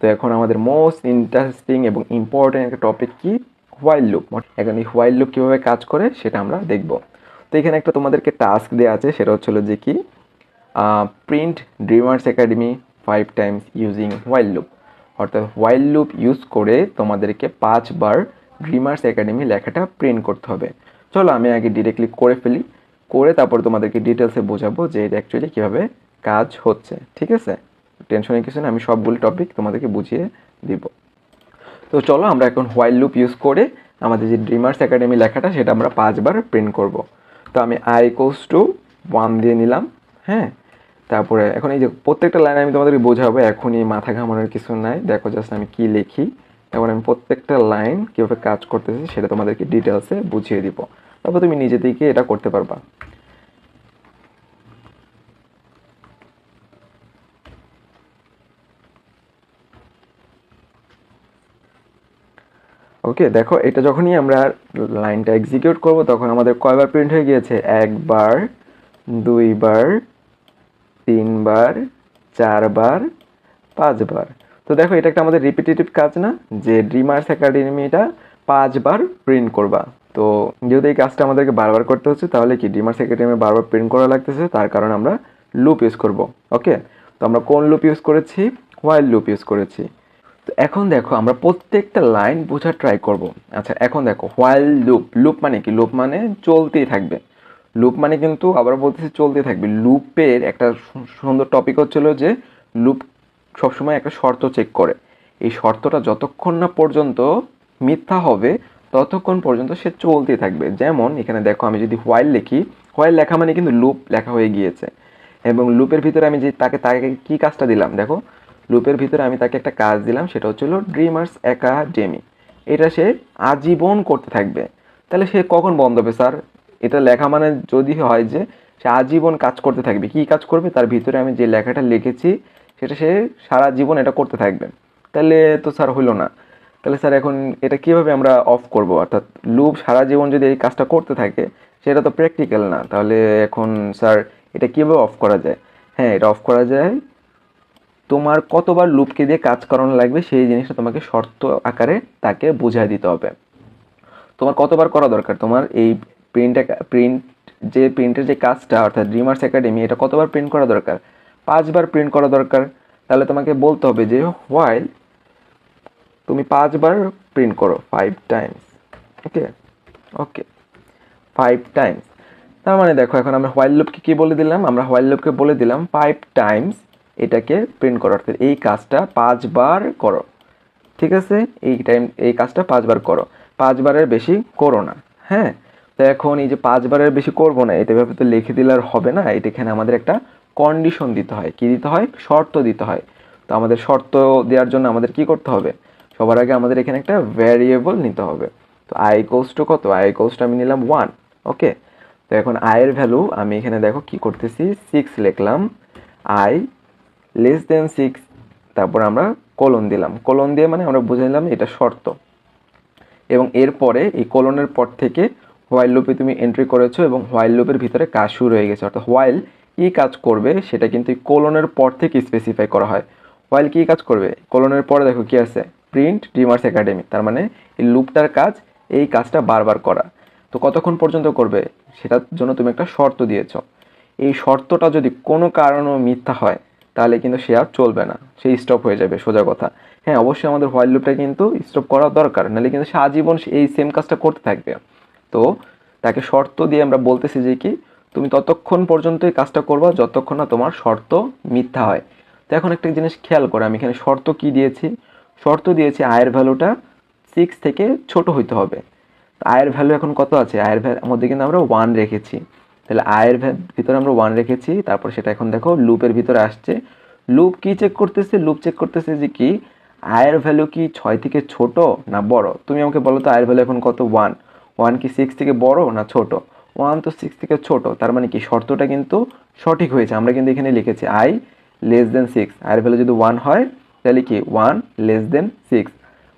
তো এখন আমাদের মোস্ট ইন্টারেস্টিং এবং ইম্পর্টেন্ট একটা টপিক কি? হোয়াইল লুপ এখন এই হোয়াইল লুপ কীভাবে কাজ করে সেটা আমরা দেখব। তো এখানে একটা তোমাদেরকে টাস্ক দেওয়া আছে, সেটা হচ্ছিল যে কি? Print dreamers academy five times using while loop অর্থাৎ হোয়াইল লুপ ইউজ করে তোমাদেরকে পাঁচবার ড্রিমার্স একাডেমি লেখাটা প্রিন্ট করতে হবে। চলো আমি আগে ডিরেক্টলি করে ফেলি। করে তারপর তোমাদেরকে ডিটেলসে বোঝাবো যে এটা অ্যাকচুয়ালি কীভাবে কাজ হচ্ছে। ঠিক আছে? টেনশনের কিছু না আমি সবগুলো টপিক তোমাদেরকে বুঝিয়ে দিব। তো চলো আমরা এখন হোয়াইল লুপ ইউজ করে আমাদের যে ড্রিমার্স একাডেমি লেখাটা, সেটা আমরা পাঁচবার প্রিন্ট করব। তো আমি আই কোস টু ওয়ান দিয়ে নিলাম হ্যাঁ? তারপরে এখন এই যে প্রত্যেকটা লাইন আমি তোমাদেরকে বোঝাবো, এখনই মাথা ঘামানোর কিছু নাই। দেখো জাস্ট আমি কি লিখি তারপর আমি প্রত্যেকটা লাইন কীভাবে কাজ করতেছি, সেটা তোমাদেরকে ডিটেলসে বুঝিয়ে দিব। তারপর তুমি নিজে থেকে এটা করতে পারবা। ওকে, দেখো, এটা যখনই আমরা লাইনটা এক্সিকিউট করব, তখন আমাদের কয়বার প্রিন্ট হয়ে গিয়েছে? একবার, দুইবার, তিনবার, চারবার, পাঁচবার। তো দেখো, এটা একটা আমাদের রিপিটেটিভ কাজ না, যে ড্রিমার্স একাডেমিটা পাঁচবার প্রিন্ট করবা। তো যেহেতু এই কাজটা আমাদেরকে বারবার করতে হচ্ছে, তাহলে কি ড্রিমার্স একাডেমি বারবার প্রিন্ট করা লাগতেছে, তার কারণে আমরা লুপ ইউজ করব। ওকে, তো আমরা কোন লুপ ইউজ করেছি? হোয়াইল লুপ ইউজ করেছি। তো এখন দেখো, আমরা প্রত্যেকটা লাইন বোঝার ট্রাই করব। আচ্ছা এখন দেখো হোয়াইল লুপ লুপ মানে কি? লুপ মানে চলতেই থাকবে। লুপ মানে কিন্তু আবার বলতেছি চলতে থাকবে। লুপের একটা সুন্দর টপিক হচ্ছিল যে লুপ সবসময় একটা শর্ত চেক করে। এই শর্তটা যতক্ষণ না পর্যন্ত মিথ্যা হবে, ততক্ষণ পর্যন্ত সে চলতেই থাকবে। যেমন, এখানে দেখো, আমি যদি হোয়াইল লিখি হোয়াইল লেখা মানে কিন্তু লুপ লেখা হয়ে গিয়েছে। এবং লুপের ভিতরে আমি যে তাকে তাকে কি কাজটা দিলাম? দেখো লুপের ভিতরে আমি তাকে একটা কাজ দিলাম, সেটা হচ্ছিল ড্রিমার্স একাডেমি এটা সে আজীবন করতে থাকবে। তাহলে সে কখন বন্ধ হবে, স্যার? এটা লেখা মানে যদি হয় যে সে আজীবন কাজ করতে থাকবে। কি কাজ করবে? তার ভিতরে আমি যে লেখাটা লিখেছি, সেটা সে সারা জীবন এটা করতে থাকবে। তাহলে তো স্যার হইল না। তাহলে স্যার এখন এটা কীভাবে আমরা অফ করব? অর্থাৎ লুপ সারা জীবন যদি এই কাজটা করতে থাকে, সেটা তো প্র্যাকটিক্যাল না। তাহলে এখন স্যার এটা কীভাবে অফ করা যায়? হ্যাঁ এটা অফ করা যায় তোমার কতবার লুপকে দিয়ে কাজ করানো লাগবে সেই জিনিসটা তোমাকে শর্ত আকারে তাকে বুঝাই দিতে হবে। তোমার কতবার করা দরকার? তোমার এই প্রিন্ট প্রিন্ট যে প্রিন্টের যে কাজটা, অর্থাৎ ড্রিমার্স একাডেমি এটা কতবার প্রিন্ট করা দরকার? পাঁচবার প্রিন্ট করা দরকার। তাহলে তোমাকে বলতে হবে যে হোয়াইল তুমি পাঁচবার প্রিন্ট করো five times okay okay five times তার মানে দেখো, এখন আমরা হোয়াইল লুপকে কী বলে দিলাম? আমরা হোয়াইল লুপকে বলে দিলাম ফাইভ টাইমস এটাকে প্রিন্ট করো। অর্থাৎ এই কাজটা পাঁচবার করো। ঠিক আছে? এই টাইম এই কাজটা পাঁচবার করো। পাঁচবারের বেশি করো না। হ্যাঁ? তো এখন এই যে পাঁচবারের বেশি করব না, এটা ভাবে তো লিখে দিলে আর হবে না। এটা এখানে আমাদের একটা কন্ডিশন দিতে হয়। কি দিতে হয়? শর্ত দিতে হয়। তো আমাদের শর্ত দেওয়ার জন্য আমাদের কি করতে হবে? সবার আগে আমাদের এখানে একটা ভ্যারিয়েবল নিতে হবে। তো আই কোস টু কত? আই কোসটা আমি নিলাম ওয়ান ওকে তো এখন আয়ের ভ্যালু আমি এখানে দেখো কি করতেছি? সিক্স লিখলাম। আই লেস দেন সিক্স তারপর আমরা কলন দিলাম। কলন দিয়ে মানে আমরা বুঝে নিলাম এটা শর্ত। এবং এরপরে এই কলনের পর থেকে হোয়াইল লুপে তুমি এন্ট্রি করেছ এবং হোয়াইল লুপের ভিতরে কাজ শুরু হয়ে গেছে। অর্থাৎ হোয়াইল কী কাজ করবে সেটা কিন্তু এই কলনের পর থেকে স্পেসিফাই করা হয়। হোয়াইল কী কাজ করবে? কলনের পরে দেখো কি আছে। প্রিন্ট ডিমার্স একাডেমি তার মানে এই লুপটার কাজ, এই কাজটা বারবার করা। তো কতক্ষণ পর্যন্ত করবে? সেটার জন্য তুমি একটা শর্ত দিয়েছ। এই শর্তটা যদি কোনো কারণও মিথ্যা হয় তাহলে কিন্তু সে আর চলবে না সে স্টপ হয়ে যাবে, সোজা কথা। হ্যাঁ অবশ্যই আমাদের হোয়াইল লুপটা কিন্তু স্টপ করা দরকার, নাহলে কিন্তু সে আজীবন এই সেম কাজটা করতে থাকবে। তো, তাকে শর্ত দিয়ে আমরা বলতেছি যে কি, তুমি ততক্ষণ পর্যন্ত এই কাজটা করবা যতক্ষণ না তোমার শর্ত মিথ্যা হয়। তো এখন একটা জিনিস খেয়াল করে, আমি এখানে শর্ত কি দিয়েছি? শর্ত দিয়েছি আয়ের ভ্যালুটা সিক্স থেকে ছোট হইতে হবে। আয়ের ভ্যালু এখন কত আছে? আয়ের ভ্যালু মধ্যে কিন্তু আমরা ওয়ান রেখেছি। তাহলে আয়ের ভিতরে আমরা ওয়ান রেখেছি, তারপর সেটা এখন দেখো লুপের ভিতরে আসছে। লুপ কি চেক করতেছে? লুপ চেক করতেছে যে কি, আয়ের ভ্যালু কি ছয় থেকে ছোট না বড়? তুমি আমাকে বলো তো, আয়ের ভ্যালু এখন কত? ওয়ান ওয়ান কি সিক্স থেকে বড় না ছোট? ওয়ান তো সিক্স থেকে ছোট, তার মানে কি শর্তটা কিন্তু সঠিক হয়েছে। আমরা কিন্তু এখানে লিখেছি আই লেস দেন সিক্স আয়ের ভ্যালু যদি ওয়ান হয়, তাহলে কি one less than six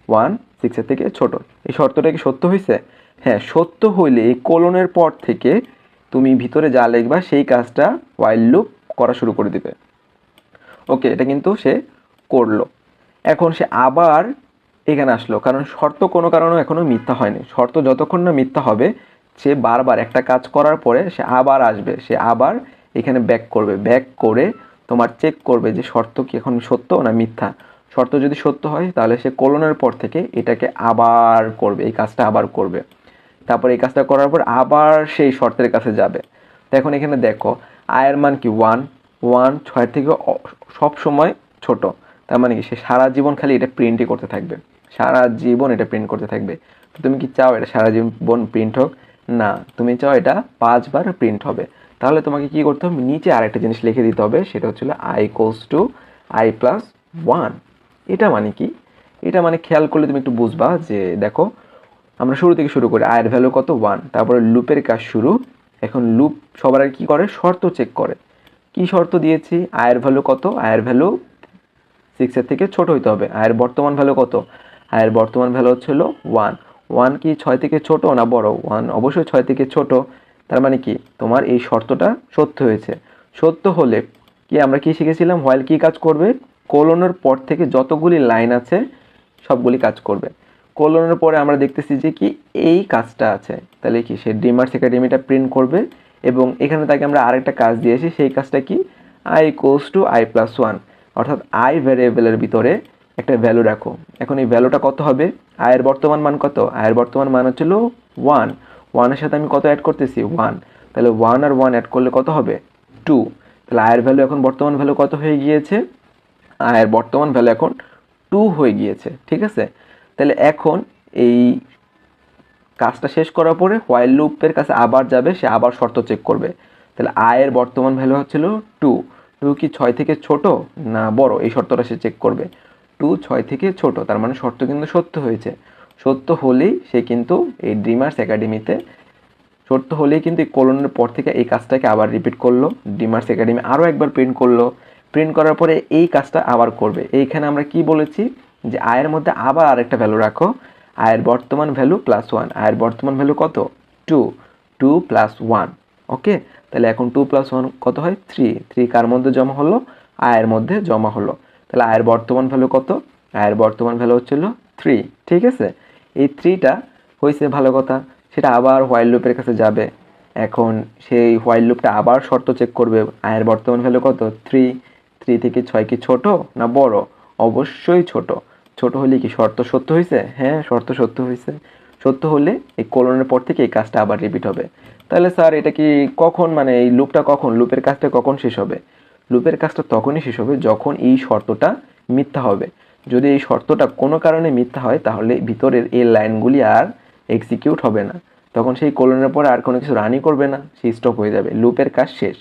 one সিক্সের থেকে ছোট। এই শর্তটা কি সত্য হয়েছে? হ্যাঁ সত্য হইলে এই কোলনের পর থেকে তুমি ভিতরে যা লিখবা, সেই কাজটা ওয়াইল লুপ করা শুরু করে দিবে। ওকে এটা কিন্তু সে করল। এখন সে আবার এখানে আসলো, কারণ শর্ত কোনো কারণে এখনও মিথ্যা হয়নি। শর্ত যতক্ষণ না মিথ্যা হবে, সে বারবার একটা কাজ করার পরে সে আবার আসবে। সে আবার এখানে ব্যাক করবে। ব্যাক করে তোমার চেক করবে যে শর্ত কি এখন সত্য না মিথ্যা। শর্ত যদি সত্য হয়, তাহলে সে কোলনের পর থেকে এটাকে আবার করবে, এই কাজটা আবার করবে। তারপর এই কাজটা করার পর আবার সেই শর্তের কাছে যাবে। তো এখন এখানে দেখো, আয়ের মান কি ওয়ান ওয়ান ছয় থেকে সব সময় ছোট। তার মানে কি সে সারা জীবন খালি এটা প্রিন্টই করতে থাকবে। সারা জীবন এটা প্রিন্ট করতে থাকবে। তুমি কি চাও এটা সারা জীবন প্রিন্ট হোক? না, তুমি চাও এটা পাঁচবার প্রিন্ট হবে। তাহলে তোমাকে কি করতে হবে? নিচে আরেকটা জিনিস লিখে দিতে হবে, সেটা হচ্ছিল I goes to I plus one এটা মানে কি? এটা মানে খেয়াল করলে তুমি একটু বুঝবা যে দেখো আমরা শুরু থেকে শুরু করি, আয়ের ভ্যালু কত? ওয়ান তারপরে লুপের কাজ শুরু। এখন লুপ সবার কী করে? শর্ত চেক করে। কি শর্ত দিয়েছি? আয়ের ভ্যালু কত? আয়ের ভ্যালু সিক্সের থেকে ছোট হইতে হবে। আয়ের বর্তমান ভ্যালু কত? আয়ের বর্তমান ভ্যালু হচ্ছিল ওয়ান ওয়ান কি ছয় থেকে ছোট না বড়? ওয়ান অবশ্যই ছয় থেকে ছোট। তার মানে কি? তোমার এই শর্তটা সত্য হয়েছে। সত্য হলে কি আমরা কি শিখেছিলাম? হোয়াইল কি কাজ করবে? কোলনের পর থেকে যতগুলি লাইন আছে, সবগুলি কাজ করবে। কোলনের পরে আমরা দেখতেছি যে কি এই কাজটা আছে। তাহলে কি সে ডিমার্স একাডেমিটা প্রিন্ট করবে এবং এখানে তাকে আমরা আরেকটা কাজ দিয়েছি সেই কাজটা কি? I equals to I plus one অর্থাৎ আই ভ্যারিয়েবলের ভিতরে একটা ভ্যালু রাখো। এখন এই ভ্যালুটা কত হবে? আয়ের বর্তমান মান কত? আয়ের বর্তমান মান হচ্ছিল ওয়ান ওয়ানের সাথে আমি কত অ্যাড করতেছি? ওয়ান তাহলে ওয়ান আর ওয়ান অ্যাড করলে কত হবে? টু তাহলে আয়ের ভ্যালু এখন বর্তমান ভ্যালু কত হয়ে গিয়েছে? আয়ের বর্তমান ভ্যালু এখন টু হয়ে গিয়েছে, ঠিক আছে? তাহলে এখন এই কাজটা শেষ করার পরে হোয়াইল লুপের কাছে আবার যাবে, সে আবার শর্ত চেক করবে। তাহলে আয়ের বর্তমান ভ্যালু হচ্ছিল টু টু কি ছয় থেকে ছোট না বড়? এই শর্তটা সে চেক করবে। টু ছয় থেকে ছোট, তার মানে শর্ত কিন্তু সত্য হয়েছে। সত্য হলেই সে কিন্তু এই ড্রিমার্স একাডেমিতে সত্য হলেই কিন্তু এই কোলনের পর থেকে এই কাজটাকে আবার রিপিট করল। ডিমার্স একাডেমি আরও একবার প্রিন্ট করল। প্রিন্ট করার পরে এই কাজটা আবার করবে। এইখানে আমরা কি বলেছি? যে আয়ের মধ্যে আবার আরেকটা ভ্যালু রাখো। আয়ের বর্তমান ভ্যালু প্লাস ওয়ান আয়ের বর্তমান ভ্যালু কত? Two two plus one okay তাহলে এখন টু প্লাস ওয়ান কত হয়? থ্রি থ্রি কার মধ্যে জমা হলো? আয়ের মধ্যে জমা হলো। তাহলে আয়ের বর্তমান ভ্যালু কত? আয়ের বর্তমান ভ্যালু হচ্ছিল থ্রি ঠিক আছে? এই থ্রিটা হয়েছে ভালো কথা। সেটা আবার হোয়াইল লুপের কাছে যাবে। এখন সেই হোয়াইল লুপটা আবার শর্ত চেক করবে। আয়ের বর্তমান ভ্যালু কত? থ্রি থ্রি থেকে ছয় কি ছোট না বড়? অবশ্যই ছোট। ছোট হলে কি শর্ত সত্য হয়েছে হ্যাঁ শর্ত সত্য হয়েছে সত্য হলে এই কোলনের পর থেকে এই কাজটা আবার রিপিট হবে। তাহলে স্যার, এটা কি কখন মানে এই লুপটা কখন? লুপের কাজটা কখন শেষ হবে? লুপের কাজটা তখনই শেষ হবে যখন এই শর্তটা মিথ্যা হবে। যদি এই শর্তটা কোনো কারণে মিথ্যা হয়, তাহলে ভিতরের এই লাইনগুলি আর এক্সিকিউট হবে না। তখন সেই কোলনের পরে আর কোনো কিছু রানই করবে না। সেই স্টপ হয়ে যাবে। লুপের কাজ শেষ।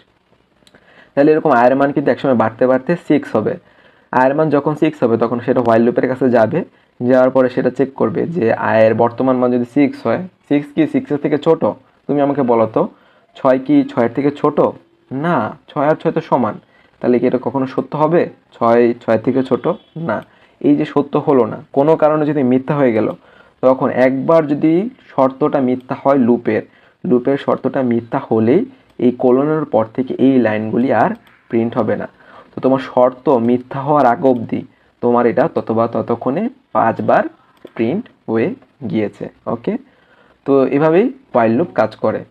তাহলে এরকম আয়ের মান কিন্তু একসময় বাড়তে বাড়তে সিক্স হবে। আয়ের মান যখন সিক্স হবে, তখন সেটা হোয়াইল লুপের কাছে যাবে। যাওয়ার পরে সেটা চেক করবে যে আয়ের বর্তমান মান যদি সিক্স হয় সিক্স কি সিক্সের থেকে ছোট? তুমি আমাকে বলো তো, ছয় কি ছয়ের থেকে ছোট? না, ছয় আর ছয় তো সমান। তাহলে কি এটা কখনো সত্য হবে? ছয় ছয় থেকে ছোট? না। এই যে সত্য হলো না, কোনো কারণে যদি মিথ্যা হয়ে গেল, তখন একবার যদি শর্তটা মিথ্যা হয় লুপের লুপের শর্তটা মিথ্যা হলেই এই কোলনের পর থেকে এই লাইনগুলি আর প্রিন্ট হবে না। তো তোমার শর্ত মিথ্যা হওয়ার আগ অবধি তোমার এটা ততবা ততক্ষণে পাঁচবার প্রিন্ট হয়ে গিয়েছে ওকে তো এভাবেই হোয়াইল লুপ কাজ করে।